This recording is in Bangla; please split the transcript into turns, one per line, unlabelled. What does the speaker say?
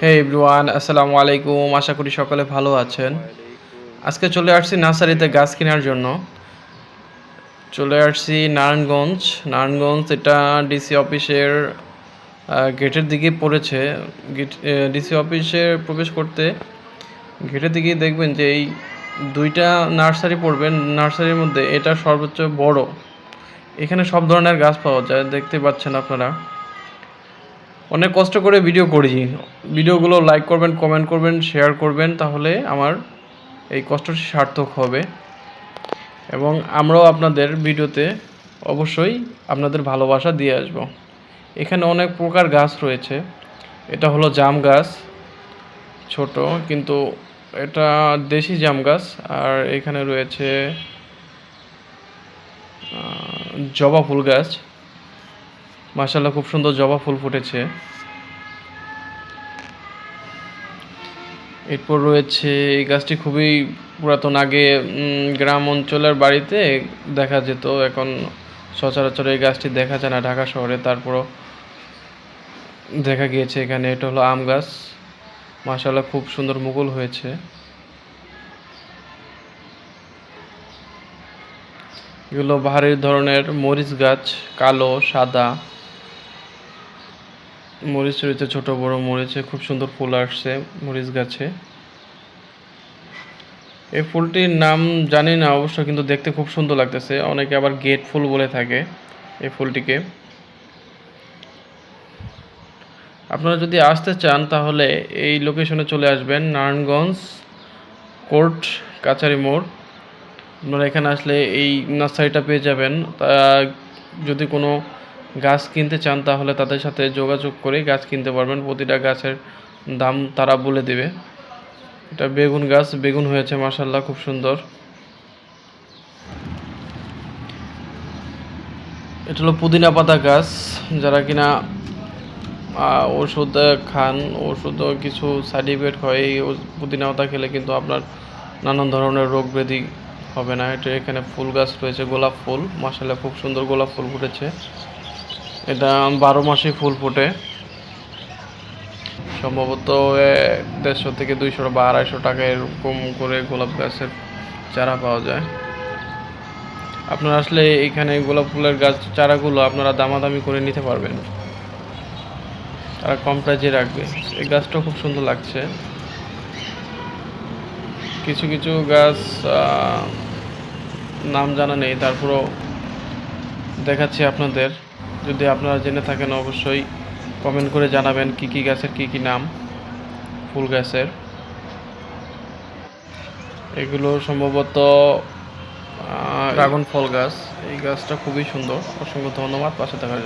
হে এভরিওয়ান আসসালামু আলাইকুম। আশা করি সকলে ভালো আছেন। আজকে চলে আসছি নার্সারিতে গাছ কেনার জন্য। চলে আসছি নারায়ণগঞ্জ। নারায়ণগঞ্জ এটা ডিসি অফিসের গেটের দিকে পড়েছে। ডিসি অফিসে প্রবেশ করতে গেটের দিকে দেখবেন যে এই দুইটা নার্সারি পড়বেন নার্সারির মধ্যে এটা সর্বোচ্চ বড়। এখানে সব ধরনের গাছ পাওয়া যায়, দেখতে পাচ্ছেন আপনারা। অনেক কষ্ট করে ভিডিও করেছি। ভিডিওগুলো লাইক করবেন কমেন্ট করবেন শেয়ার করবেন, তাহলে আমার এই কষ্টটি সার্থক হবে। এবং আমরাও আপনাদের ভিডিওতে অবশ্যই আপনাদের ভালোবাসা দিয়ে আসব। এখানে অনেক প্রকার গাছ রয়েছে। এটা হলো জাম গাছ, ছোট, কিন্তু এটা দেশি জাম গাছ। আর এখানে রয়েছে জবা ফুল গাছ। মাশাল্লাহ খুব সুন্দর জবা ফুল ফুটেছে। এরপর রয়েছে এই গাছটি খুবই পুরাতন, আগে গ্রাম অঞ্চলের বাড়িতে দেখা যেত। এখন সচরাচর এই গাছটি দেখা যায় না ঢাকা শহরে, তারপরও দেখা গিয়েছে এখানে। এটা হলো আম গাছ। মাশাল্লাহ খুব সুন্দর মুকুল হয়েছে। এগুলো বাহারি ধরনের মরিচ গাছ, কালো, সাদা। মরিচ রয়েছে ছোট, বড় মরিচে খুব সুন্দর ফুল আসছে মরিচ গাছে। এই ফুলটির নাম জানি না অবশ্য, কিন্তু দেখতে খুব সুন্দর লাগতেছে। অনেকে আবার গেট ফুল বলে থাকে এই ফুলটিকে। আপনারা যদি আসতে চান, তাহলে এই লোকেশনে চলে আসবেন, নারায়ণগঞ্জ কোর্ট কাছারি মোড়। আপনারা এখানে আসলে এই নার্সারিটা পেয়ে যাবেন। তা যদি কোনো গাছ কিনতে চান, তাহলে তাদের সাথে যোগাযোগ করে গাছ কিনতে পারবেন। প্রতিটা গাছের দাম তারা বলে দেবে। এটা বেগুন গাছ, বেগুন হয়েছে মাসাল্লাহ খুব সুন্দর। এটা হলো পুদিনা পাতা গাছ। যারা কিনা ওষুধ খান, ওষুধ কিছু সাইড ইফেক্ট হয়, এই পুদিনা পাতা খেলে কিন্তু আপনার নানান ধরনের রোগ ব্যাধি হবে না। এটা এখানে ফুল গাছ রয়েছে, গোলাপ ফুল মাসাল্লাহ খুব সুন্দর গোলাপ ফুল ফুটেছে। এটা বারো মাসে ফুল ফোটে। সম্ভবত দেড়শো থেকে দুইশো বা আড়াইশো টাকা এরকম করে গোলাপ গাছের চারা পাওয়া যায়। আপনারা আসলে এখানে গোলাপ ফুলের গাছ চারাগুলো আপনারা দামাদামি করে নিতে পারবেন। তারা কম প্রাইজে রাখবে। এই গাছটা খুব সুন্দর লাগছে। কিছু কিছু গাছ নাম জানা নেই, তারপরও দেখাচ্ছি আপনাদের। যদি আপনারা জেনে থাকেন অবশ্যই কমেন্ট করে জানাবেন কি কি গাছের কি কি নাম ফুল গাছের। এগুলো সম্ভবত ড্রাগন ফল গাছ। এই গাছটা খুবই সুন্দর। অসংখ্য ধন্যবাদ পাশে থাকার জন্য।